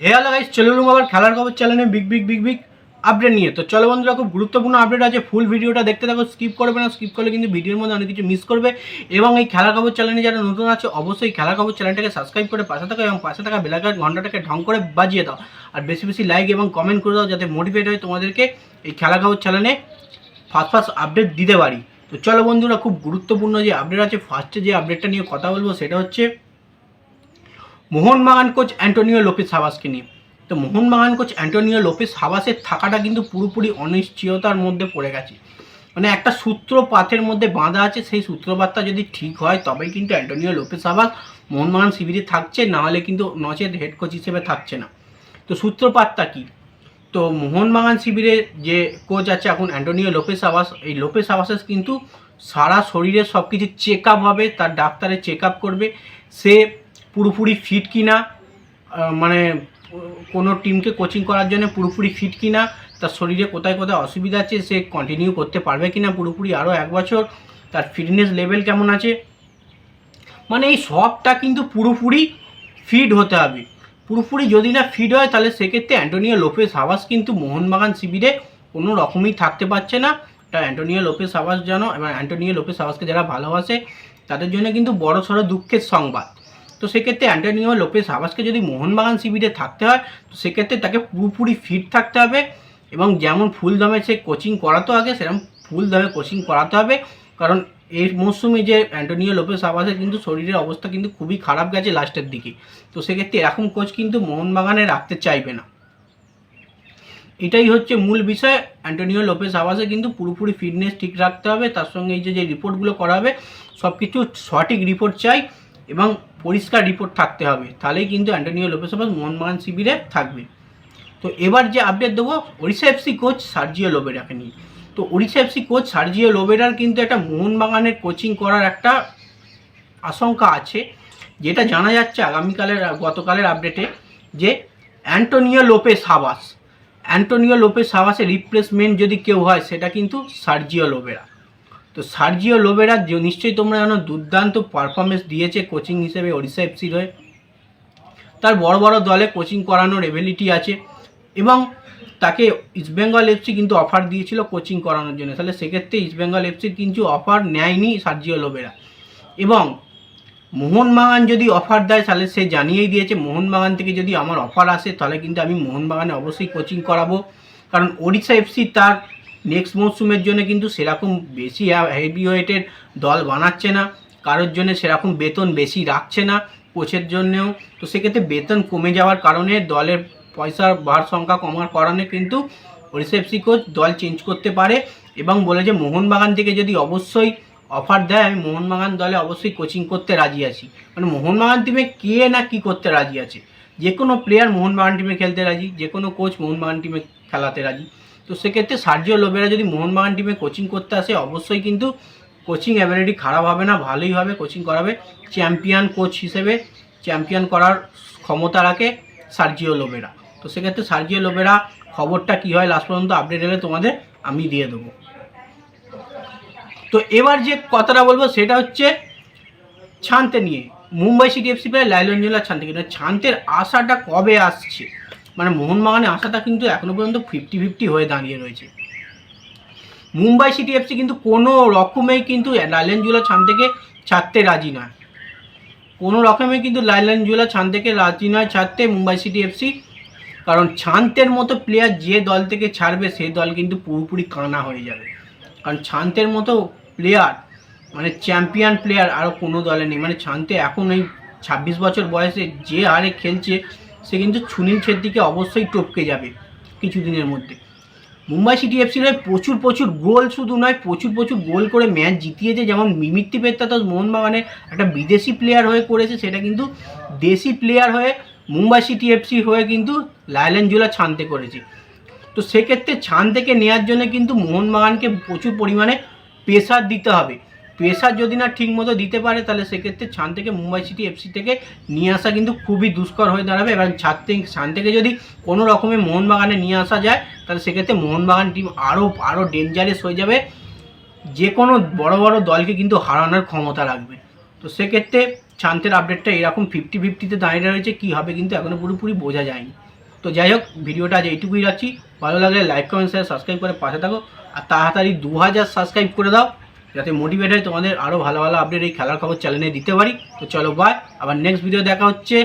Hello guys চলে এলুম আবার খেলার খবর চ্যানেলে big big big big update নিয়ে। তো চলো বন্ধুরা, খুব গুরুত্বপূর্ণ আপডেট আছে ফুল ভিডিওটা দেখতে থাকো স্কিপ করবে না স্কিপ করলে কিন্তু ভিডিওর মধ্যে অনেক কিছু মিস করবে। এবং এই খেলার খবর চ্যানেলে যারা নতুন আছে, অবশ্যই খেলার খবর চ্যানেলটাকে সাবস্ক্রাইব করে পাশে থাকো এবং পাশে থাকা বেলাকার ঘন্টাটাকে ঢং করে বাজিয়ে দাও। আর বেশি বেশি লাইক এবং কমেন্ট করে দাও, যাতে মোটিভেট হয় তোমাদেরকে এই খেলা খবর চ্যানেলে ফার্স্ট ফার্স্ট আপডেট দিতে পারি। তো চলো বন্ধুরা, খুব গুরুত্বপূর্ণ যে আপডেট আছে ফার্স্টে যে আপডেটটা নিয়ে কথা বলব, সেটা হচ্ছে মোহনবাগান কোচ অ্যান্টোনিও লোপেস হাবাসকে নিয়ে। তো মোহনবাগান কোচ অ্যান্টোনিও লোপেস হাবাসের থাকাটা কিন্তু পুরোপুরি অনিশ্চয়তার মধ্যে পড়ে গেছে। মানে একটা সূত্রপাতের মধ্যে বাঁধা আছে, সেই সূত্রপাতটা যদি ঠিক হয়, তবেই কিন্তু অ্যান্টোনিও লোপেস হাবাস মোহনবাগান শিবিরে থাকছে নাহলে কিন্তু নচেত হেড কোচ হিসেবে থাকছে না। তো সূত্রপাতটা কি? তো মোহনবাগান শিবিরে যে কোচ আছে এখন অ্যান্টোনিও লোপেস আবাস এই লোপেস আবাসের কিন্তু সারা শরীরে সব কিছু চেক আপ হবে, তার ডাক্তারে চেক আপ করবে। সে পুরোপুরি ফিট কিনা মানে কোনো টিমকে কোচিং করার জন্য পুরোপুরি ফিট কিনা, তার শরীরে কোথায় কোথায় অসুবিধা আছে, সে কন্টিনিউ করতে পারবে কিনা পুরোপুরি আরও এক বছর, তার ফিটনেস লেভেল কেমন আছে? মানে এই সবটা কিন্তু পুরোপুরি ফিট হতে হবে। পুরোপুরি যদি না ফিট হয়, তাহলে সেক্ষেত্রে অ্যান্টোনিও লোপেস হাওয়াস কিন্তু মোহনবাগান শিবিরে কোনো রকমই থাকতে পারছে না। তা অ্যান্টোনিও লোপেস হাওয়াস যেন, এবং অ্যান্টোনিও লোপেস হাওয়াসকে যারা ভালোবাসে, তাদের জন্য কিন্তু বড় সড়ো দুঃখের সংবাদ। তো সেক্ষেত্রে অ্যান্টোনিও লোপেস হাওয়াসকে যদি মোহনবাগান শিবিরে থাকতে হয়, তো সেক্ষেত্রে তাকে পুরোপুরি ফিট থাকতে হবে এবং যেমন ফুল দমে সে কোচিং করাতো আগে, সেরকম ফুল দমে কোচিং করাতে হবে। কারণ এই মরশুমে যে অ্যান্টোনিও লোপেস আবাসের কিন্তু শরীরের অবস্থা কিন্তু খুবই খারাপ গেছে লাস্টের দিকে। তো সেক্ষেত্রে এরকম কোচ কিন্তু মোহনবাগানে রাখতে চাইবে না। এটাই হচ্ছে মূল বিষয়। অ্যান্টোনিও লোপেস আবাসে কিন্তু পুরোপুরি ফিটনেস ঠিক রাখতে হবে। তার সঙ্গে এই যে যে রিপোর্টগুলো করা হবে সব কিছু সঠিক রিপোর্ট চাই। এবং পরিষ্কার রিপোর্ট থাকতে হবে। তাহলেই কিন্তু অ্যান্টোনিও লোপেস আবাস মোহনবাগান শিবিরে থাকবে। তো এবার যে আপডেট দেবো ওড়িশা এফসি কোচ সার্জিও লোবেরাকে নিয়ে। তো ওড়িশা এফসি কোচ সার্জিও লোবেরার কিন্তু একটা মোহনবাগানের কোচিং করার একটা আশঙ্কা আছে, যেটা জানা যাচ্ছে আগামীকালের, গতকালের আপডেটে যে Antonio Lopez Habas Antonio Lopez হাবাসের replacement যদি কেউ হয়, সেটা কিন্তু সার্জিও লোবেরা তো সার্জিও লোবেরা নিশ্চয়ই তোমরা জানো, দুর্দান্ত পারফরমেন্স দিয়েছে কোচিং হিসেবে ওড়িশা এফসির হয়ে। তার বড় বড় দলে কোচিং করানোর এবিলিটি আছে এবং তাকে ইস্টবেঙ্গল এফসি কিন্তু অফার দিয়েছিল কোচিং করানোর জন্য। তাহলে সেক্ষেত্রে ইস্টবেঙ্গল এফসির কিন্তু অফার নেয়নি সার্জিও লোবেরা। এবং মোহনবাগান যদি অফার দেয়, তাহলে সে জানিয়েই দিয়েছে মোহনবাগান থেকে যদি আমার অফার আসে, তাহলে কিন্তু আমি মোহনবাগানে অবশ্যই কোচিং করাবো। কারণ ওড়িশা এফসি তার নেক্সট মরশুমের জন্য কিন্তু সেরকম বেশি হেভি ওয়েটের দল বানাচ্ছে না। কারোর জন্য সেরকম বেতন বেশি রাখছে না কোচের জন্যেও। তো সেক্ষেত্রে বেতন কমে যাওয়ার কারণে দলের পয়সার ভার সংখ্যা কমার কারণে কিন্তু এফসি কোচ দল চেঞ্জ করতে পারে এবং বলে যে মোহনবাগান থেকে যদি অবশ্যই অফার দেয়, আমি মোহনবাগান দলে অবশ্যই কোচিং করতে রাজি আছি। মানে মোহনবাগান টিমে কে না কি করতে রাজি আছে? যে কোনো প্লেয়ার মোহনবাগান টিমে খেলতে রাজি, যে কোনো কোচ মোহনবাগান টিমে খেলাতে রাজি। তো সেক্ষেত্রে সার্জিও লোবেরা যদি মোহনবাগান টিমে কোচিং করতে আসে, অবশ্যই কিন্তু কোচিং অ্যাবিলিটি খারাপ হবে না, ভালোই হবে কোচিং করাবে। চ্যাম্পিয়ন কোচ হিসেবে চ্যাম্পিয়ন করার ক্ষমতা রাখে সার্জিও লোবেরা। তো সেক্ষেত্রে সার্জিও লোবেরা খবরটা কী হয় লাস্ট পর্যন্ত আপডেট এলে তোমাদের আমি দিয়ে দেবো। তো এবার যে কথাটা বলব সেটা হচ্ছে ছানতে নিয়ে। মুম্বাই সিটি এফসি প্রায় লাইলঞ্জলা ছানতে কিন্তু ছান্তের আশাটা কবে আসছে? মানে মোহনবাগানের আশাটা কিন্তু এখনও পর্যন্ত ফিফটি ফিফটি হয়ে দাঁড়িয়ে রয়েছে। মুম্বাই সিটি এফসি কিন্তু কোনো রকমেই কিন্তু লাইলেনজুলা ছান থেকে ছাড়তে রাজি নয়। কোনো রকমে কিন্তু লাইলেনজুলা ছান থেকে রাজি নয় ছাড়তে মুম্বাই সিটি এফসি কারণ ছান্তের মতো প্লেয়ার যে দল থেকে ছাড়বে, সেই দল কিন্তু পুরোপুরি কানা হয়ে যাবে। কারণ ছান্তের মতো প্লেয়ার মানে চ্যাম্পিয়ন প্লেয়ার আরও কোনো দলে নেই। মানে ছান্তে এখন এই ছাব্বিশ বছর বয়সে যে হারে খেলছে সে কিন্তু সুনীল ছেত্রীকে অবশ্যই টপকে যাবে কিছুদিনের মধ্যে। মুম্বাই সিটি এফসির হয়ে প্রচুর প্রচুর গোল শুধু নয়, প্রচুর প্রচুর গোল করে ম্যাচ জিতিয়েছে যেমন মিমিত্তি পেত্তাতস মোহনবাগানে একটা বিদেশি প্লেয়ার হয়ে করেছে, সেটা কিন্তু দেশি প্লেয়ার হয়ে মুম্বাই সিটি এফসি হয়ে কিন্তু লাইলেনজুলা ছানতে করেছে। তো সেক্ষেত্রে ছান থেকে নেওয়ার জন্য কিন্তু মোহনবাগানকে প্রচুর পরিমাণে প্রেশার দিতে হবে। প্রেশার যদি না ঠিক মতো দিতে পারে, তাহলে সেক্ষেত্রে ছান থেকে মুম্বাই সিটি এফসি থেকে নিয়ে আসা কিন্তু খুবই দুষ্কর হয়ে দাঁড়াবে। এবং ছাদ থেকে, ছান থেকে যদি কোনো রকমের মোহনবাগানে নিয়ে আসা যায়, তাহলে সেক্ষেত্রে মোহনবাগান টিম আরও আরও ডেঞ্জারাস হয়ে যাবে। যে কোনো বড় বড় দলকে কিন্তু হারানোর ক্ষমতা রাখবে। তো সেক্ষেত্রে চান্তের আপডেটটা এরকম ফিফটি ফিফটিতে দাঁড়িয়ে রয়েছে, কী হবে কিন্তু এখনও পুরোপুরি বোঝা যায়নি। তো যাই হোক, ভিডিওটা আজ এইটুকুই রাখছি। ভালো লাগলে লাইক কমেন্ট শেয়ার সাবস্ক্রাইব করে পাশে থাকো। আর তাড়াতাড়ি দু হাজার সাবস্ক্রাইব করে দাও। যাতে মোটিভেট হয় তোমাদের আরও ভালো ভালো আপডেট এই খেলার খবর চ্যানেলে দিতে পারি। তো চলো বাই আবার নেক্সট ভিডিও দেখা হচ্ছে।